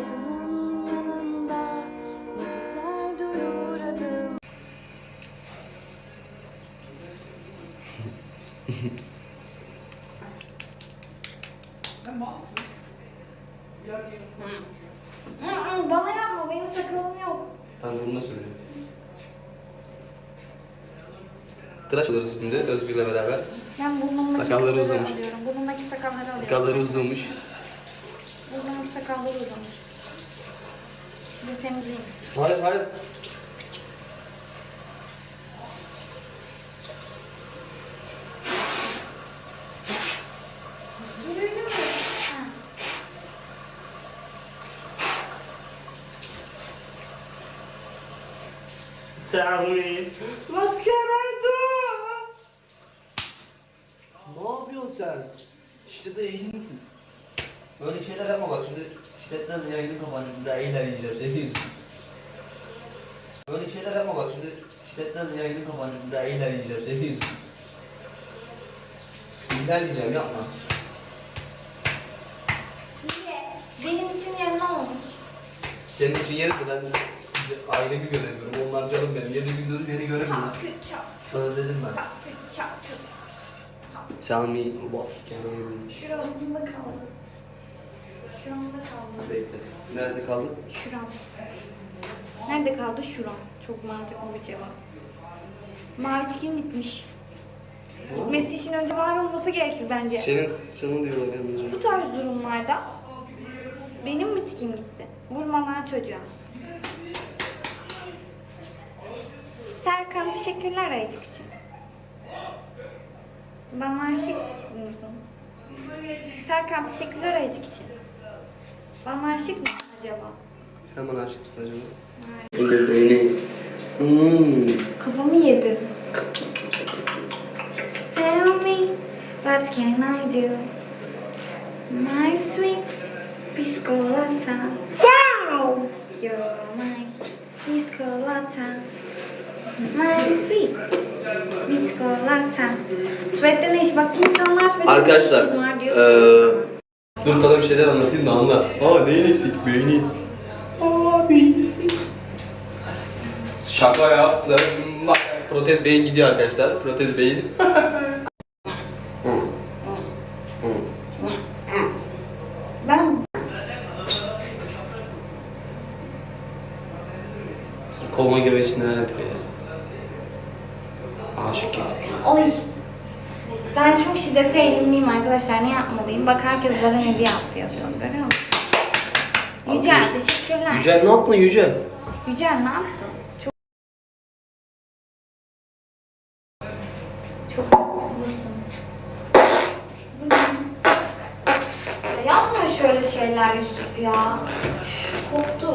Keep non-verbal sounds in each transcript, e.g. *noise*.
adının yanında ne güzel durur adım. Hı, hı, Bana yapma benim sakalım yok. Tamam bunu da söyleyeyim. Tıraş oluruz şimdi Özgür'le beraber. Ben burnumdaki Sakalları uzamış. Burnumdaki sakalları alıyorum. Sakalları uzamış. Burnumun sakalları uzamış. Bir temizleyeyim. Hayır hayır. Tell me, what can I do? Ne yapıyorsun sen? İşte de eğlenirsin. Böyle şeyler yapma bak şimdi şiddetten yayını bir daha eğleneceğiz sekiz. Böyle şeyler yapma bak şimdi şiddetten yayını bir daha eğleneceğiz sekiz. İlerleyeceğim yapma. Niye? Benim için yerine olmuş. Senin için yeri de ben ailemi göremiyorum. Onlar canım benim. Yedi gündür beni çap, Özledim ben. Tell me what can I do? Şuramda kaldı. Bekle. Nerede kaldı? Şuram. Nerede kaldı? Şuram. Çok mantıklı bir cevap. Mavi tikin gitmiş. Gitmesi için önce var olması gerekir bence. Senin, senin diyorlar yalnız. Bu tarz durumlarda benim mi tikim gitti? Vurmalar çocuğa. Serkan teşekkürler ayıcık için. Bana aşık mısın? Serkan teşekkürler ayıcık için. Aşık mısın acaba? Sen bana aşık mısın acaba? Hayır. Beni. Hmm. Kafamı yedin. Tell me, what can I do? My sweet piscolata. Wow! You're my piscolata. My sweet piscolata. Tuvalette ne iş? Bak insanlar tuvalette Arkadaşlar, ne işin var diyorsun. eee, dur sana bir şeyler anlatayım da anla. Aa neyin eksik? Beyni. Aa beyin eksik. Şaka yaptım. Bak protez beyin gidiyor arkadaşlar. Protez beyin. *laughs* Ben Koluma girmek için neler yapıyor ya? Aşık gibi. Oy. Ben çok şiddete eğilimliyim arkadaşlar. Ne yapmalıyım? Bak herkes bana hediye yaptı yazıyorum. Görüyor musun? Yücel teşekkürler. Yücel ne yaptın Yücel? Yücel ne yaptın? Çok çok haklısın. Bu ne? Ya yapma şöyle şeyler Yusuf ya. Üf, Koptu.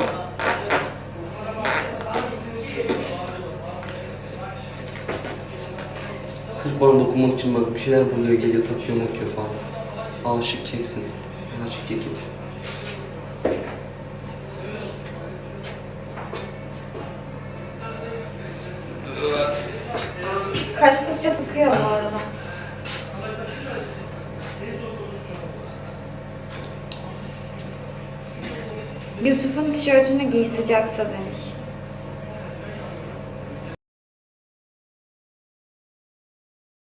Sırf bana dokunmak için bak bir şeyler buluyor, geliyor, takıyor, makıyor falan. Aşık keksin. Aşık kekim. Kaçtıkça sıkıyor bu arada. Yusuf'un tişörtünü giy sıcaksa demiş.